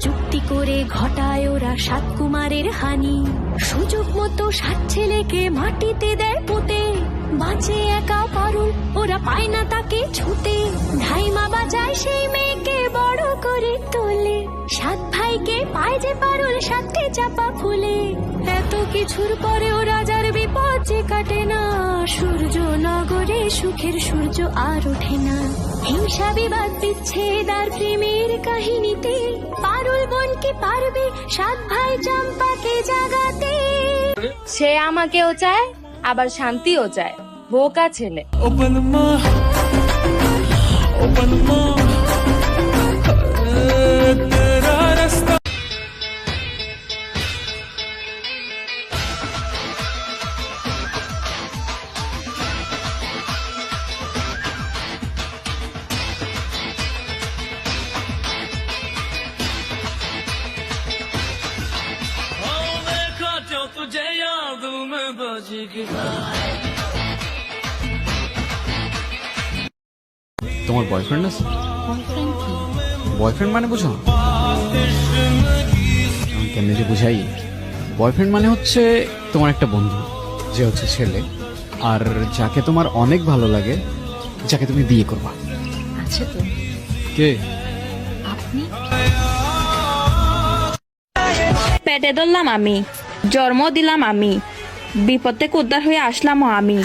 যুক্তি করে ঘটায় ওরা সাত কুমারের হানি। সুযোগ মতো সাত ছেলেকে মাটিতে দেয় পুঁতে। বাঁচে একা পারুল, ওরা পায় না তাকে ছুতে। ধাইমা বাজায় সেই মেয়েকে বড় করে তোলে। সাত ভাইকে পায় যে পারুল সাতটি চাপা ফুলে এত কিছুর পরেও রাজার বিপদ যে কাটে না, সূর্য নগরে সুখের সূর্য আর ওঠে না। হিংসা বিবাদ বিচ্ছেদ আর প্রেমের কাহিনীতে পারুল বোন কি পারবে? সাত ভাই চম্পাকে জাগাতে। সে আমাকেও চায় আবার শান্তিও চায়। বোকা ছেলে। ওপেন মা ওপেন my তোমার বয়ফ্রেন্ড আছে? বয়ফ্রেন্ড মানে বুঝো আমি কেমনে যে বুঝাই? বয়ফ্রেন্ড মানে হচ্ছে তোমার একটা বন্ধু যে হচ্ছে ছেলে আর যাকে তোমার অনেক ভালো লাগে যাকে তুমি বিয়ে করবা। আছে তো। কে? পেটে ধরলাম আমি জন্ম দিলাম আমি বিপদ থেকে উদ্ধার হয়ে আসলামও আমি।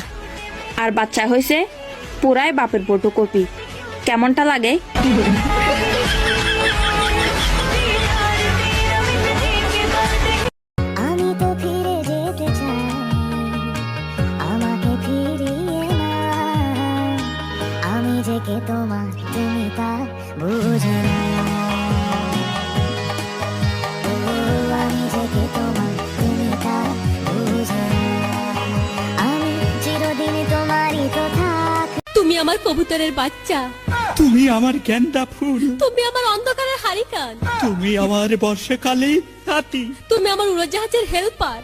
আর বাচ্চা হয়েছে পুরাই বাপের ফটোকপি কপি। কেমনটা লাগে? তোমার তুমি তা বুঝে না আমার কবুতরের বাচ্চা। তুমি আমার গেন্দা ফুল। তুমি আমার অন্ধকারের হারিকান। তুমি আমার বর্ষাকালে হাতি তুমি আমার উড়োজাহাজের হেল্পার।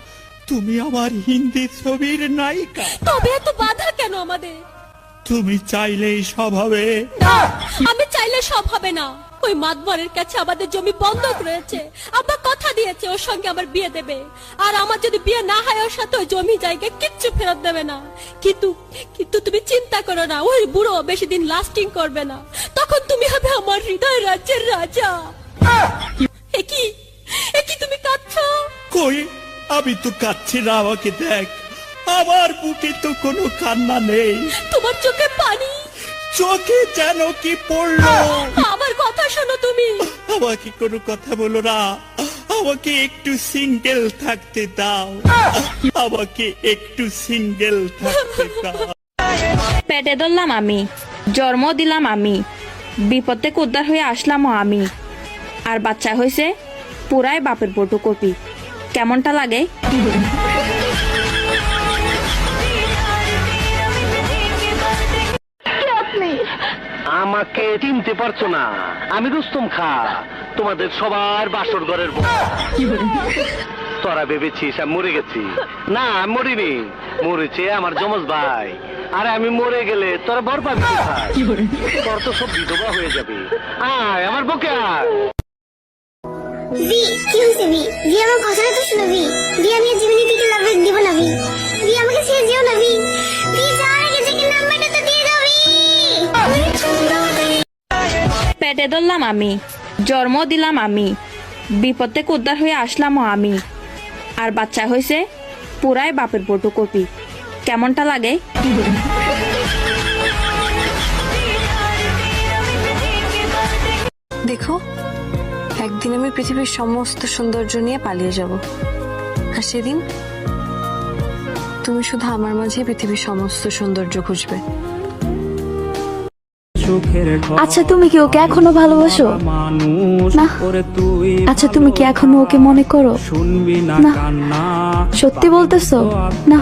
তুমি আমার হিন্দি ছবির নায়িকা। তবে এত বাধা কেন আমাদের? তুমি চাইলেই সব হবে। না আমি চাইলে সব হবে না। ওই মাতবরের কাছে আমাদের জমি বন্ধক রয়েছে। আব্বা কথা দিয়েছে ওর সঙ্গে আমার বিয়ে দেবে। আর আমার যদি বিয়ে না হয় ওর সাথে ওই জমি জায়গা কিচ্ছু ফেরত দেবে না। কিন্তু কিন্তু তুমি চিন্তা করো না ওই বুড়ো বেশি দিন লাস্টিং করবে না। তখন তুমি হবে আমার হৃদয় রাজ্যের রাজা। একই একই তুমি কাঁদছো? কই? আমি তো কাচ্ছি না আমাকে দেখ। আমার বুকে তো কোনো কান্না নেই। তোমার চোখে পানি? চোখে যেন কি পড়ল? আমার কথা শোনো তুমি। আমাকে কোনো কথা বলো না। আমাকে একটু সিঙ্গেল থাকতে দাও। আমাকে একটু সিঙ্গেল থাকতে দাও। পেটে ধরলাম আমি জন্ম দিলাম আমি বিপদ থেকে উদ্ধার হয়ে আসলামও আমি। আর বাচ্চা হয়েছে পুরাই বাপের বটু কপি কেমনটা লাগে? আমাকে চিনতে পারছ না। আমি রুস্তম খা, তোমাদের সবার বাসর ঘরের তোরা ভেবেছিস আমি মরে গেছি? না মরিনি। মরেছে আমার জমজ ভাই। আরে আমি মরে গেলে তোরা বর পাবি? তোর তো সব বিধবা হয়ে যাবে। আয়, আমার বুকে আয়। ভি কি হয়েছে ভি ভি আমার কথাটা তো শোনো ভি আমি জীবনে থেকে লাভ দিব না। ধরলাম আমি, জন্ম দিলাম আমি, বিপদ থেকে উদ্ধার হয়ে আসলামও আমি। আর বাচ্চা হয়েছে পুরাই বাপের পটু কপি কেমনটা লাগে? দেখো, একদিন আমি পৃথিবীর সমস্ত সৌন্দর্য নিয়ে পালিয়ে যাব। আর সেদিন তুমি শুধু আমার মাঝে পৃথিবীর সমস্ত সৌন্দর্য খুঁজবে। আচ্ছা তুমি কি ওকে এখনও ভালোবাসো? না। আচ্ছা তুমি কি এখনও ওকে মনে করো? শুনবি না সত্যি বলতেছো? না।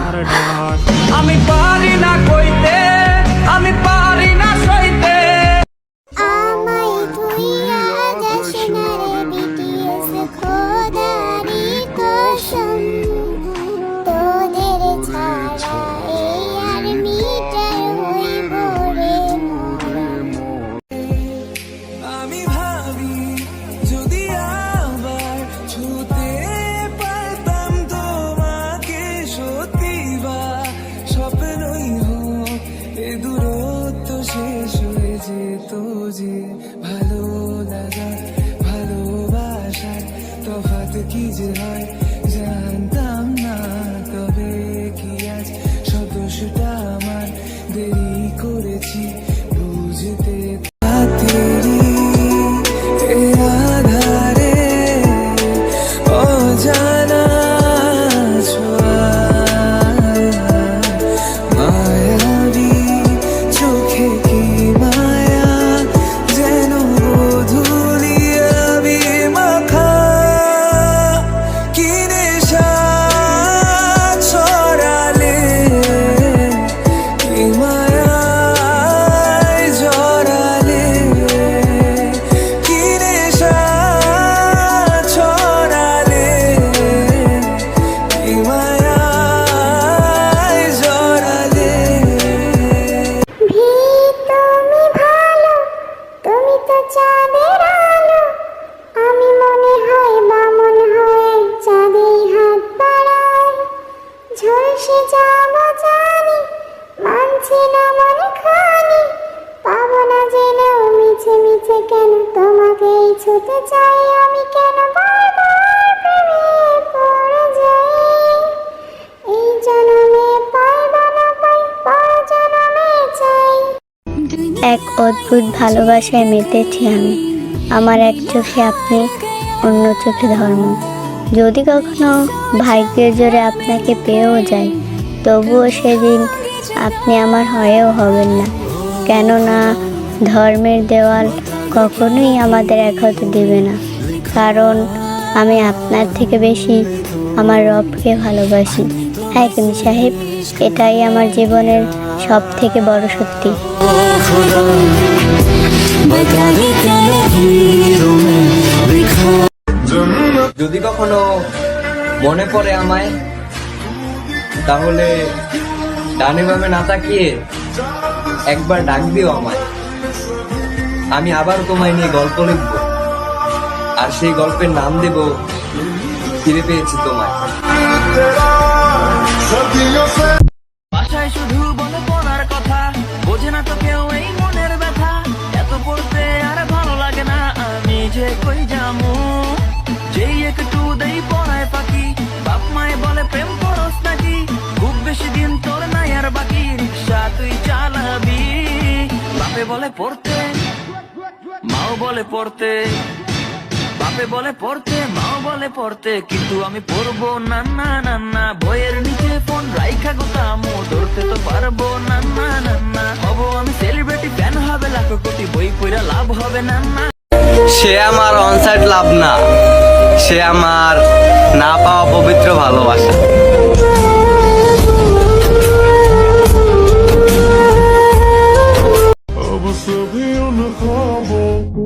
অদ্ভুত ভালোবাসায় মেতেছি আমি। আমার এক চোখে আপনি, অন্য চোখে ধর্ম। যদি কখনো ভাগ্যের জোরে আপনাকে পেয়েও যাই তবুও সেদিন আপনি আমার হয়েও হবেন না। কেননা ধর্মের দেওয়াল কখনোই আমাদের এক হতে দেবে না। কারণ আমি আপনার থেকে বেশি আমার রবকে ভালোবাসি। হাকিম সাহেব, এটাই আমার জীবনের সব থেকে বড় সত্যি যদি কখনো মনে পড়ে আমায়, তাহলে ডানে বামে না তাকিয়ে একবার ডাক দিও আমায়। আমি আবার তোমায় নিয়ে গল্প লিখব। আর সেই গল্পের নাম দেব, ফিরে পেয়েছি তোমায়। বোঝে না তো কেউ মনের ব্যথা। এত পড়তে আর ভালো লাগে না, আমি যে কই যামু যেই একটু দেই পড়ায় পাখি বাপ মায় বলে প্রেম করস নাকি? খুব বেশি দিন তোর নাই আর বাকি, রিক্সা তুই চালাবি। বাপে বলে পড়তে, মাও বলে পড়তে। বাপে বলে পড়তে, মাও বলে পড়তে, কিন্তু আমি পড়ব না না না না। বইয়ের নিচে ফোন রাইখা লাভ হবে না না সে আমার অনসাইড লাভ না। সে আমার না পাওয়া পবিত্র ভালোবাসা।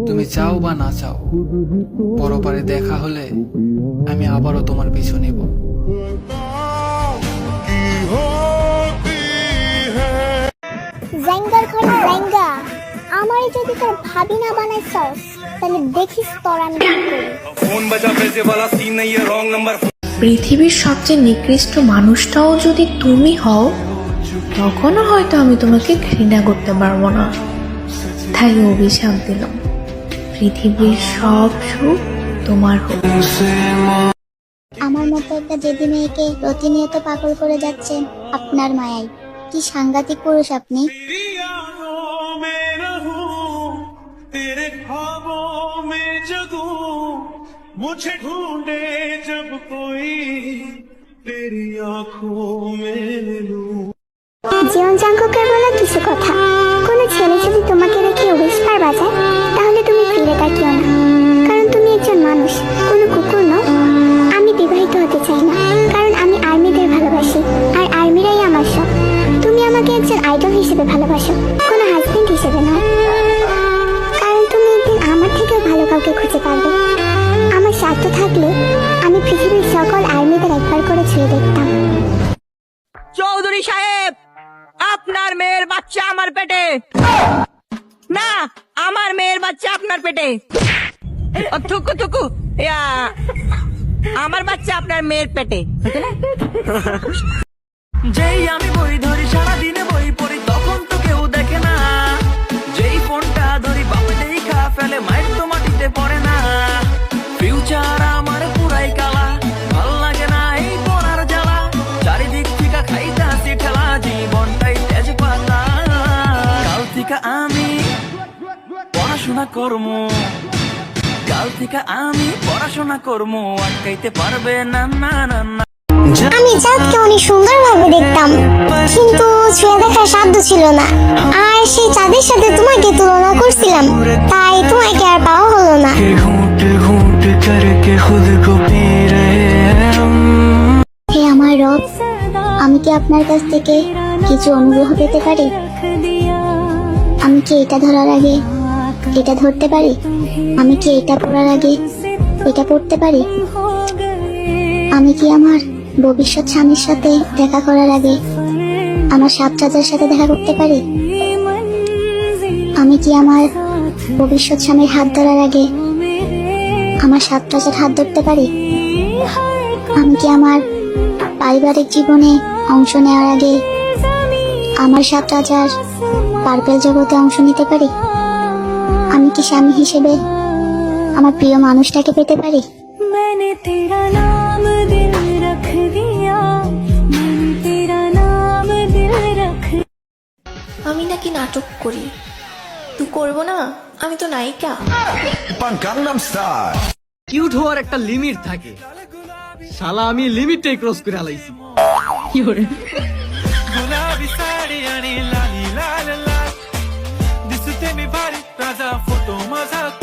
তুমি চাও বা না চাও পরপারে দেখা হলে আমি আবারও তোমার পিছু নিব। জাঙ্গার ঘরে জাঙ্গা আমার যদি তোর ভাবি না বানাই সস তাহলে দেখিস তোর আমি পৃথিবীর সবচেয়ে নিকৃষ্ট মানুষটাও যদি তুমি হও তখনও হয়তো আমি তোমাকে ঘৃণা করতে পারব না। তাই অভিশাপ দিলাম। পৃথিবীর সব সুখ তোমার আমার মতো একটা জেদি মেয়েকে প্রতিনিয়ত পাগল করে যাচ্ছেন আপনার মায়াই কি সাংঘাতিক পুরুষ আপনি। तेरे ख्वाबों में जगूं मुझे ढूंढे जब कोई तेरी आंखों में लूं জীবন চাঙ্কুকের বলে কিছু কথা কোনো ছেলে যদি তোমাকে রেখে গিটার বাজায় তাহলে তুমি ফিরে তাকিও না কারণ তুমি একজন মানুষ কোনো কুকুর নও আমি বিবাহিত হতে চাই না কারণ আমি আর্মিদের ভালোবাসি আর আর্মিরাই আমার সব তুমি আমাকে একজন আইডল হিসেবে ভালোবাসো কোনো হাজবেন্ড হিসেবে নয় ভালো কাউকে খুঁজে পাবে। আমার স্বার্থ থাকলে আমি পৃথিবীর সকল আর্মিদের একবার করে ছুঁয়ে দেখতাম। চৌধুরী সাহেব আপনার মেয়ের বাচ্চা আমার পেটে। না আমার মেয়ের বাচ্চা আপনার পেটে। থুকু থুকু। ইয়া, আমার বাচ্চা আপনার মেয়ের পেটে। যেই আমি বই ধরি সারা পড়াশোনা করম। কাল থেকে আমি পড়াশোনা করম আটকাইতে পারবে না না না না। আমি চাঁদকে অনেক সুন্দর ভাবে দেখতাম কিন্তু ছুঁয়ে দেখার সাধ্য ছিল না। আর সেই চাঁদের সাথে তোমাকে তুলনা করছিলাম তাই তোমাকে আর পাওয়া হলো না। হে আমার রব আমি কি আপনার কাছ থেকে কিছু অনুগ্রহ পেতে পারি? আমি কি এটা ধরার আগে এটা ধরতে পারি? আমি কি এটা পড়ার আগে এটা পড়তে পারি? আমি কি আমার ভবিষ্যৎ স্বামীর সাথে দেখা করার আগে আমার সাপ চাচার সাথে দেখা করতে পারি? আমি কি আমার ভবিষ্যৎ স্বামীর হাত ধরার আগে আমার সাপ চাচার হাত ধরতে পারি? আমি কি আমার পারিবারিক জীবনে অংশ নেওয়ার আগে আমার সাত রাজার পার্পেল জগতে অংশ নিতে পারি? আমি কি স্বামী হিসেবে আমার প্রিয় মানুষটাকে পেতে পারি? আমি নাকি নাটক করি। তুই করব না? আমি তো নায়িকা। কিউট হওয়ার একটা লিমিট থাকে। শালা আমি লিমিটটাই ক্রস করে আলাইছি। কি Toma essa